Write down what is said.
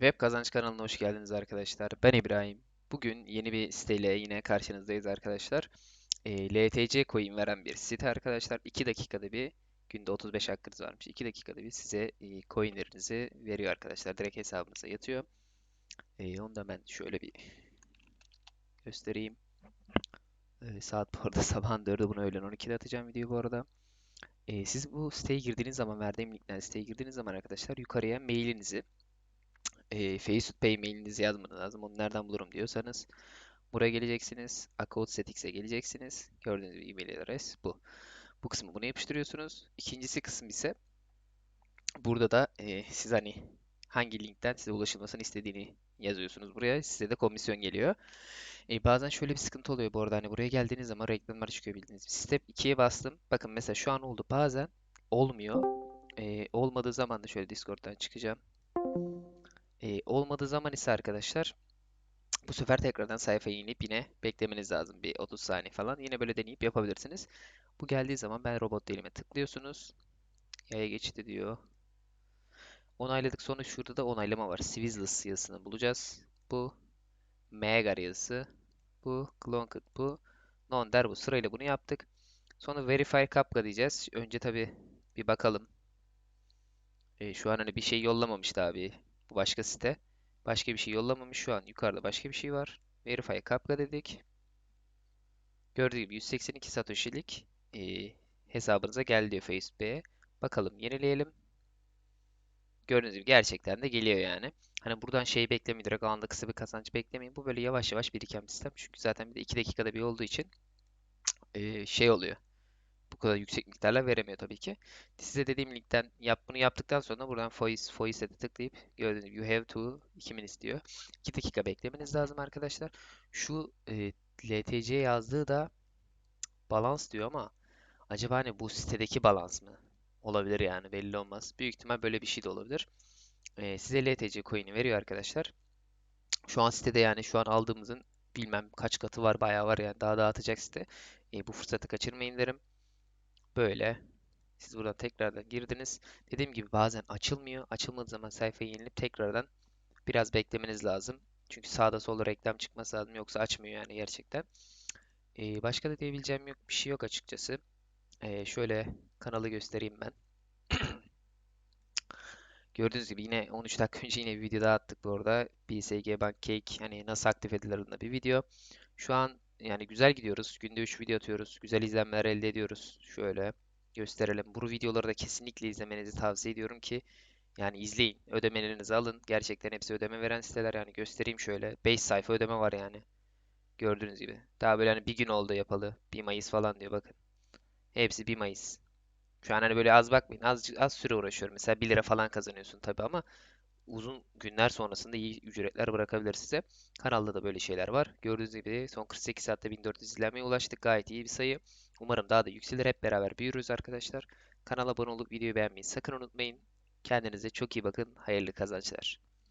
Web Kazanç kanalına hoş geldiniz arkadaşlar. Ben İbrahim. Bugün yeni bir siteyle yine karşınızdayız arkadaşlar. E, LTC coin veren bir site arkadaşlar. 2 dakikada bir günde 35 hakkınız varmış. 2 dakikada bir size e, coinlerinizi veriyor arkadaşlar. Direkt hesabınıza yatıyor. E, onu da ben şöyle bir göstereyim. E, saat bu arada sabahın 4'ü bunu öğlen 12'de atacağım videoyu bu arada. E, siz bu siteye girdiğiniz zaman verdiğim linkten siteye girdiğiniz zaman arkadaşlar yukarıya mailinizi e, Facebookpay mailinizi yazmanız lazım. Onu nereden bulurum diyorsanız buraya geleceksiniz. Account Settings'e geleceksiniz. Gördüğünüz gibi e-mail adres bu. Bu kısmı buna yapıştırıyorsunuz. İkincisi kısım ise burada da e, siz hani hangi linkten size ulaşılmasını istediğini yazıyorsunuz buraya. Size de komisyon geliyor. E, bazen şöyle bir sıkıntı oluyor bu arada. Hani buraya geldiğiniz zaman reklamlar çıkıyor bildiğiniz gibi. Step 2'ye bastım. Bakın mesela şu an oldu. Bazen olmuyor. E, olmadığı zaman da şöyle Discord'dan çıkacağım. E, olmadığı zaman ise arkadaşlar bu sefer tekrardan sayfaya inip yine beklemeniz lazım bir 30 saniye falan. Yine böyle deneyip yapabilirsiniz. Bu geldiği zaman ben robot değilime tıklıyorsunuz. Yaya geçidi diyor. Onayladık sonra şurada da onaylama var. Swizzless yazısını bulacağız. Bu Megar yazısı. Bu Clonked bu. Nonder bu. Sırayla bunu yaptık. Sonra Verify Captcha diyeceğiz. Önce tabi bir bakalım. E, şu an hani bir şey yollamamıştı abi. Bu başka site. Başka bir şey yollamamış. Şu an yukarıda başka bir şey var. Verify Captcha dedik. Gördüğü gibi 182 Satoshi'lik e, hesabınıza geldi diyor Facebook'e. Bakalım yenileyelim. Gördüğünüz gibi gerçekten de geliyor yani. Hani buradan şey beklemeyin. Direkt anında kısa bir kazanç beklemeyin. Bu böyle yavaş yavaş biriken bir sistem. Çünkü zaten bir de 2 dakikada bir olduğu için e, şey oluyor. Kadar yüksek miktarlar veremiyor tabii ki. Size dediğim linkten yap bunu yaptıktan sonra buradan Fois, Fois'e de tıklayıp gördüğünüz gibi you have to 2000 istiyor. 2 dakika beklemeniz lazım arkadaşlar. Şu e, LTC yazdığı da balans diyor ama acaba hani bu sitedeki balans mı? Olabilir yani belli olmaz. Büyük ihtimal böyle bir şey de olabilir. E, size LTC coin'i veriyor arkadaşlar. Şu an sitede yani şu an aldığımızın bilmem kaç katı var bayağı var yani daha dağıtacak site. E, bu fırsatı kaçırmayın derim. Böyle. Siz buradan tekrardan girdiniz. Dediğim gibi bazen açılmıyor. Açılmadığı zaman sayfayı yenilip tekrardan biraz beklemeniz lazım. Çünkü sağda solda reklam çıkması lazım. Yoksa açmıyor yani gerçekten. Ee, başka da diyebileceğim yok, bir şey yok açıkçası. Ee, şöyle kanalı göstereyim ben. Gördüğünüz gibi yine 13 dakika önce yine bir video daha attık bu arada. BSG Bank Cake hani nasıl aktif edilir bir video. Şu an yani güzel gidiyoruz. Günde 3 video atıyoruz. Güzel izlenmeler elde ediyoruz. Şöyle gösterelim. Bu videoları da kesinlikle izlemenizi tavsiye ediyorum ki yani izleyin. Ödemelerinizi alın. Gerçekten hepsi ödeme veren siteler yani göstereyim şöyle. 5 sayfa ödeme var yani. Gördüğünüz gibi. Daha böyle hani bir gün oldu yapalı. bir Mayıs falan diyor bakın. Hepsi bir Mayıs. Şu an hani böyle az bakmayın. Az, az süre uğraşıyorum. Mesela bir lira falan kazanıyorsun tabii ama uzun günler sonrasında iyi ücretler bırakabilir size. Kanalda da böyle şeyler var. Gördüğünüz gibi son 48 saatte 1400 izlenmeye ulaştık. Gayet iyi bir sayı. Umarım daha da yükselir. Hep beraber büyürüz arkadaşlar. Kanala abone olup videoyu beğenmeyi sakın unutmayın. Kendinize çok iyi bakın. Hayırlı kazançlar.